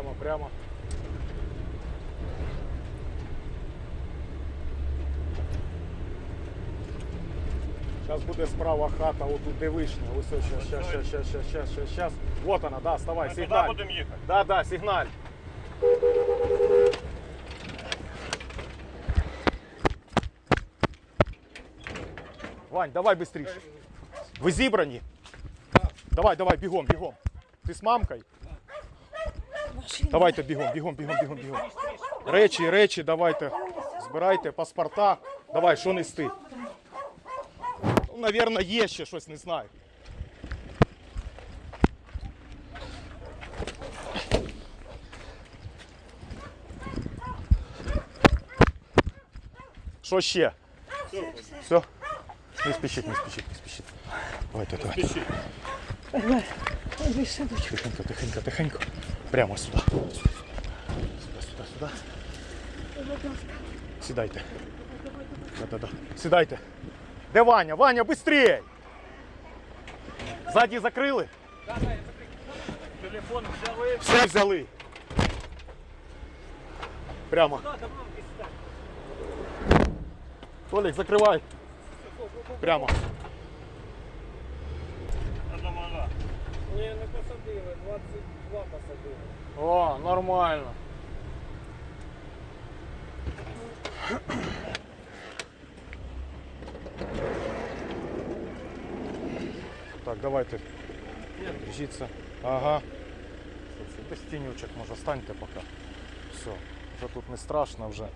прямо, прямо. Зараз буде справа хата, отут де вишня. Ось ось, щас, щас, щас, щас, щас, щас, щас, щас. Вот она, да, вставай, Ми туди сигналь. будемо їхати. Да, да, сигналь. Вань, давай быстрее. Ви зібрані? Давай, давай, бігом, бігом. Ти з мамкою? Давайте бігом, бігом, бігом, бігом, бігом. Речі, речі, давайте. Збирайте паспорта. Давай, що нести? Ну, навірно, є ще щось, не знаю. Що ще? Все? Не спішіть, не спішіть, не спішіть. Давайте, давайте. Пишіть. Тихенько, тихенько, тихенько. Прямо сюди. Сюди, сюди, сюди. Сідайте. Да-да-да. Сідайте. Де Ваня? Ваня, швидше! Ззаді закрили? Телефон взяли. Все взяли. Прямо. Толік, закривай. Прямо. 22 посадили. О, нормально. Так, давайте. Держіться. Ага. Це Без тінючок, може, станьте поки. Все, вже тут не страшно вже.